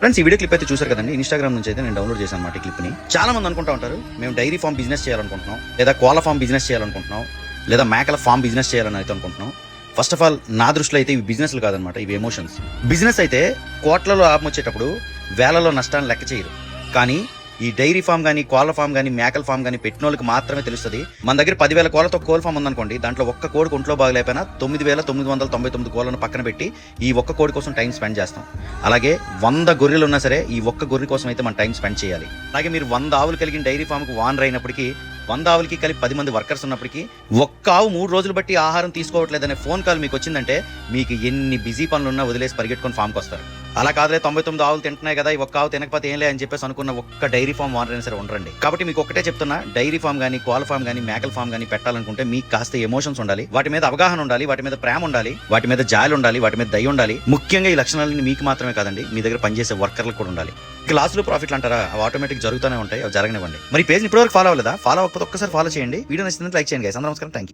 Friends ఈ video clip అయితే చూసారు కదండి. ఇన్స్టాగ్రామ్ నుంచి అయితే నేను డౌన్లోడ్ చేశాను అన్నమాట క్లిప్ని. చాలా మంది అనుకుంటా ఉంటారు మేము డైరీ ఫామ్ బిజినెస్ చేయాలనుకుంటున్నాం లేదా కోళ్ళ ఫామ్ బిజినెస్ చేయాలనుకుంటున్నాం లేదా మేకల ఫామ్ బిజినెస్ చేయాలని అయితే అనుకుంటున్నాం. ఫస్ట్ ఆఫ్ ఆల్ నా దృష్టిలో అయితే ఇవి బిజినెస్లు కాదనమాట ఇవి ఎమోషన్స్ బిజినెస్ అయితే కోట్లలో లాభం వచ్చేటప్పుడు వేలలో నష్టాన్ని లెక్క చేయరు. కానీ ఈ డైరీ ఫామ్ కానీ కోళ్ళ ఫామ్ కానీ మేకల ఫామ్ కానీ పెట్టిన వాళ్ళకి మాత్రమే తెలుస్తుంది. మన దగ్గర పదివేల కోళ్ళతో కోల్ ఫామ్ ఉందనుకోండి దాంట్లో ఒక్క కోడికి ఒంట్లో బాగలేకపోయినా తొమ్మిది వేల తొమ్మిది వందల తొంభై తొమ్మిది కోళ్ళను పక్కన పెట్టి ఈ ఒక్క కోడి కోసం టైం స్పెండ్ చేస్తాం. అలాగే వంద గొర్రెలు ఉన్నా సరే ఈ ఒక్క గొర్రె కోసం అయితే మనం టైం స్పెండ్ చేయాలి. అలాగే మీరు వంద ఆవులు కలిగిన డైరీ ఫామ్కి వానర్ అయినప్పటికీ వంద ఆవులకి కలిపి పది మంది వర్కర్స్ ఉన్నప్పటికీ ఒక్క ఆవు మూడు రోజులు బట్టి ఆహారం తీసుకోవట్లేదనే ఫోన్ కాల్ మీకు వచ్చిందంటే మీకు ఎన్ని బిజీ పనులున్నా వదిలేసి పరిగెట్టుకొని ఫామ్కి వస్తారు. అలా కాదులే తొంభై తొమ్మిది ఆవులు తింటున్నాయి కదా ఈ ఒక్క ఆవు తినకపోతే ఏం లే అని చెప్పేసి అనుకున్న ఒక్క డైరీ ఫామ్ ఓనర్ అయినా సరే ఉండరండి కాబట్టి మీకు ఒకటే చెప్తున్నా డైరీ ఫామ్ కానీ కోల ఫామ్ కానీ మేకల ఫామ్ కానీ పెట్టాలనుకుంటే మీకు కాస్త ఎమోషన్స్ ఉండాలి వాటి మీద అవగాహన ఉండాలి వాటి మీద ప్రేమ ఉండాలి వాటి మీద జాలి ఉండాలి వాటి మీద దయ ఉండాలి. ముఖ్యంగా ఈ లక్షణాలన్నీ మీకు మాత్రమే కాదండి మీ దగ్గర పనిచేసే వర్కర్లకు కూడా ఉండాలి. ఇక లాస్ట్లో ప్రాఫిట్లు అంటారా? అవి ఆటోమేటిక్ జరుగుతూనే ఉంటాయి అవి జరగనివ్వండి. మరి పేజ్ ఇప్పటివరకు ఫాలో అవ్వలేదా? ఫాలో అవ్వకపోతే ఒక్కసారి ఫాలో చేయండి. వీడియో నచ్చిందంటే లైక్ చేయండి guys. నమస్కారం. థ్యాంక్